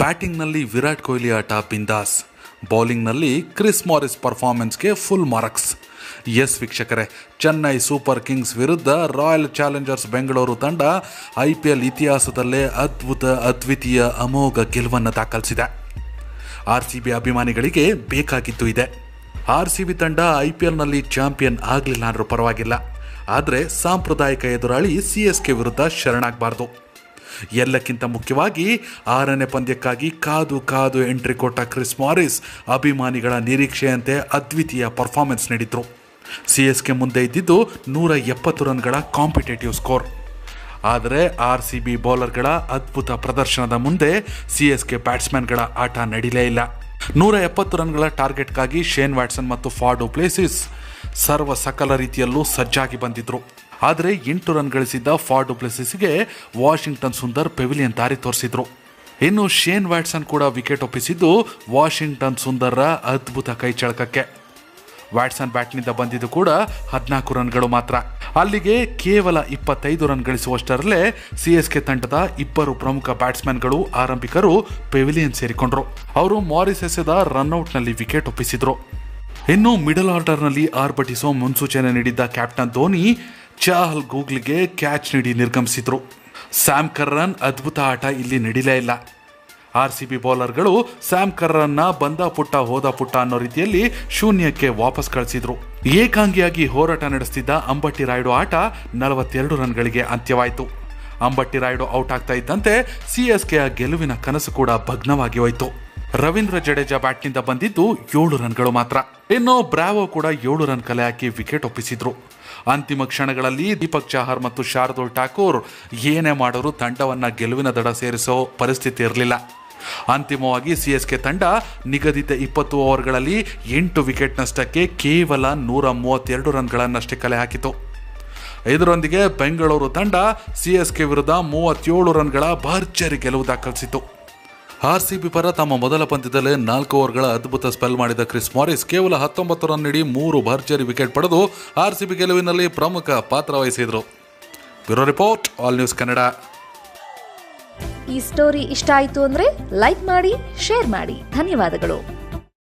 ಬ್ಯಾಟಿಂಗ್ನಲ್ಲಿ ವಿರಾಟ್ ಕೊಹ್ಲಿ ಆಟ ಬಿಂದಾಸ್. ಬೌಲಿಂಗ್ನಲ್ಲಿ ಕ್ರಿಸ್ ಮಾರಿಸ್ ಪರ್ಫಾರ್ಮೆನ್ಸ್ಗೆ ಫುಲ್ ಮಾರ್ಕ್ಸ್. ಎಸ್ ವೀಕ್ಷಕರೇ, ಚೆನ್ನೈ ಸೂಪರ್ ಕಿಂಗ್ಸ್ ವಿರುದ್ಧ ರಾಯಲ್ ಚಾಲೆಂಜರ್ಸ್ ಬೆಂಗಳೂರು ತಂಡ ಐ ಪಿ ಎಲ್ ಇತಿಹಾಸದಲ್ಲೇ ಅದ್ಭುತ ಅದ್ವಿತೀಯ ಅಮೋಘ ಗೆಲುವನ್ನು ದಾಖಲಿಸಿದೆ. ಆರ್ ಸಿ ಬಿ ಅಭಿಮಾನಿಗಳಿಗೆ ಬೇಕಾಗಿದ್ದು ಇದೆ. ಆರ್ ಸಿ ಬಿ ತಂಡ ಐ ಪಿ ಎಲ್ನಲ್ಲಿ ಚಾಂಪಿಯನ್ ಆಗಲಿಲ್ಲ ಅಂದರೂ ಪರವಾಗಿಲ್ಲ. ಆದರೆ ಸಾಂಪ್ರದಾಯಿಕ ಎದುರಾಳಿ ಸಿ ಎಸ್ ಕೆ ವಿರುದ್ಧ ಶರಣಾಗಬಾರ್ದು. ಎಲ್ಲಕ್ಕಿಂತ ಮುಖ್ಯವಾಗಿ ಆರನೇ ಪಂದ್ಯಕ್ಕಾಗಿ ಕಾದು ಕಾದು ಎಂಟ್ರಿ ಕೊಟ್ಟ ಕ್ರಿಸ್ ಮಾರಿಸ್ ಅಭಿಮಾನಿಗಳ ನಿರೀಕ್ಷೆಯಂತೆ ಅದ್ವಿತೀಯ ಪರ್ಫಾರ್ಮೆನ್ಸ್ ನೀಡಿದ್ರು. ಸಿ ಎಸ್ ಕೆ ಮುಂದೆ ಇದ್ದಿದ್ದು ನೂರ ಎಪ್ಪತ್ತು ರನ್ಗಳ ಕಾಂಪಿಟೇಟಿವ್ ಸ್ಕೋರ್. ಆದರೆ ಆರ್ ಸಿ ಬಿ ಬೌಲರ್ಗಳ ಅದ್ಭುತ ಪ್ರದರ್ಶನದ ಮುಂದೆ ಸಿ ಎಸ್ ಕೆ ಬ್ಯಾಟ್ಸ್ಮನ್ಗಳ ಆಟ ನಡೀಲೇ ಇಲ್ಲ. ನೂರ ಎಪ್ಪತ್ತು ರನ್ಗಳ ಟಾರ್ಗೆಟ್ಗಾಗಿ ಶೇನ್ ವ್ಯಾಟ್ಸನ್ ಮತ್ತು ಫಾಡು ಪ್ಲೇಸಿಸ್ ಸರ್ವ ಸಕಲ ರೀತಿಯಲ್ಲೂ ಸಜ್ಜಾಗಿ ಬಂದಿದ್ರು. ಆದರೆ ಎಂಟು ರನ್ ಗಳಿಸಿದ್ದ ಫಾರ್ ಡುಪ್ಲೆಸಿಸ್ಗೆ ವಾಷಿಂಗ್ಟನ್ ಸುಂದರ್ ಪೆವಿಲಿಯನ್ ದಾರಿ ತೋರಿಸಿದ್ರು. ಇನ್ನು ಶೇನ್ ವ್ಯಾಟ್ಸನ್ ಕೂಡ ವಿಕೆಟ್ ಒಪ್ಪಿಸಿದ್ದು ವಾಷಿಂಗ್ಟನ್ ಸುಂದರ್ರ ಅದ್ಭುತ ಕೈಚಳಕಕ್ಕೆ ವ್ಯಾಟ್ಸನ್ ಬ್ಯಾಟ್ನಿಂದ ಬಂದಿದ್ದು ಕೂಡ ಹದಿನಾಲ್ಕು ರನ್ಗಳು ಮಾತ್ರ. ಅಲ್ಲಿಗೆ ಕೇವಲ ಇಪ್ಪತ್ತೈದು ರನ್ ಗಳಿಸುವಷ್ಟರಲ್ಲೇ ಸಿ ಎಸ್ ಕೆ ತಂಡದ ಇಬ್ಬರು ಪ್ರಮುಖ ಬ್ಯಾಟ್ಸ್ಮನ್ಗಳು ಆರಂಭಿಕರು ಪೆವಿಲಿಯನ್ ಸೇರಿಕೊಂಡ್ರು. ಅವರು ಮಾರಿಸ್ ಎಸೆದ ರನ್ಔಟ್ನಲ್ಲಿ ವಿಕೆಟ್ ಒಪ್ಪಿಸಿದ್ರು. ಇನ್ನು ಮಿಡಲ್ ಆರ್ಡರ್ನಲ್ಲಿ ಆರ್ಭಟಿಸೋ ಮುನ್ಸೂಚನೆ ನೀಡಿದ್ದ ಕ್ಯಾಪ್ಟನ್ ಧೋನಿ ಚಾಹಲ್ ಗೂಗ್ಲಿಗೆ ಕ್ಯಾಚ್ ನೀಡಿ ನಿರ್ಗಮಿಸಿದ್ರು. ಸ್ಯಾಮ್ ಕರ್ರನ್ ಅದ್ಭುತ ಆಟ ಇಲ್ಲಿ ನಡೀಲೇ ಇಲ್ಲ. ಆರ್ ಸಿ ಬಿ ಬೌಲರ್ಗಳು ಸ್ಯಾಮ್ ಕರ್ರನ್ನ ಬಂದ ಪುಟ್ಟ ಹೋದ ಪುಟ್ಟ ಅನ್ನೋ ರೀತಿಯಲ್ಲಿ ಶೂನ್ಯಕ್ಕೆ ವಾಪಸ್ ಕಳಿಸಿದ್ರು. ಏಕಾಂಗಿಯಾಗಿ ಹೋರಾಟ ನಡೆಸ್ತಿದ್ದ ಅಂಬಟ್ಟಿ ರಾಯ್ಡು ಆಟ ನಲವತ್ತೆರಡು ರನ್ಗಳಿಗೆ ಅಂತ್ಯವಾಯಿತು. ಅಂಬಟ್ಟಿ ರಾಯ್ಡು ಔಟ್ ಆಗ್ತಾ ಇದ್ದಂತೆ ಸಿ ಎಸ್ ಕೆಯ ಗೆಲುವಿನ ಕನಸು ಕೂಡ ಭಗ್ನವಾಗಿ ಹೋಯಿತು. ರವೀಂದ್ರ ಜಡೇಜಾ ಬ್ಯಾಟ್ನಿಂದ ಬಂದಿದ್ದು ಏಳು ರನ್ಗಳು ಮಾತ್ರ. ಇನ್ನು ಬ್ರಾವೋ ಕೂಡ ಏಳು ರನ್ ಕಲೆ ಹಾಕಿ ವಿಕೆಟ್ ಒಪ್ಪಿಸಿದ್ರು. ಅಂತಿಮ ಕ್ಷಣಗಳಲ್ಲಿ ದೀಪಕ್ ಚಾಹರ್ ಮತ್ತು ಶಾರ್ದೂಲ್ ಠಾಕೂರ್ ಏನೇ ಮಾಡೋರು ತಂಡವನ್ನ ಗೆಲುವಿನ ದಡ ಸೇರಿಸೋ ಪರಿಸ್ಥಿತಿ ಇರಲಿಲ್ಲ. ಅಂತಿಮವಾಗಿ ಸಿ ಎಸ್ ಕೆ ತಂಡ ನಿಗದಿತ ಇಪ್ಪತ್ತು ಓವರ್ಗಳಲ್ಲಿ ಎಂಟು ವಿಕೆಟ್ ನಷ್ಟಕ್ಕೆ ಕೇವಲ ನೂರ ಮೂವತ್ತೆರಡು ರನ್ಗಳನ್ನಷ್ಟೇ ಕಲೆ ಹಾಕಿತು. ಇದರೊಂದಿಗೆ ಬೆಂಗಳೂರು ತಂಡ ಸಿ ಎಸ್ ಕೆ ವಿರುದ್ಧ ಮೂವತ್ತೇಳು ರನ್ಗಳ ಭರ್ಜರಿ ಗೆಲುವು ದಾಖಲಿಸಿತು. ಆರ್ ಸಿ ಬಿ ಪರ ತಮ್ಮ ಮೊದಲ ಪಂದ್ಯದಲ್ಲೇ ನಾಲ್ಕು ಓವರ್ಗಳ ಅದ್ಭುತ ಸ್ಪೆಲ್ ಮಾಡಿದ ಕ್ರಿಸ್ ಮಾರಿಸ್ ಕೇವಲ ಹತ್ತೊಂಬತ್ತು ರನ್ ನೀಡಿ ಮೂರು ಭರ್ಜರಿ ವಿಕೆಟ್ ಪಡೆದು ಆರ್ ಸಿ ಬಿ ಗೆಲುವಿನಲ್ಲಿ ಪ್ರಮುಖ ಪಾತ್ರ ವಹಿಸಿದರು. Bureau report, All News Kannada. ಈ ಸ್ಟೋರಿ ಇಷ್ಟ ಆಯಿತು ಅಂದ್ರೆ ಲೈಕ್ ಮಾಡಿ, ಶೇರ್ ಮಾಡಿ. ಧನ್ಯವಾದಗಳು.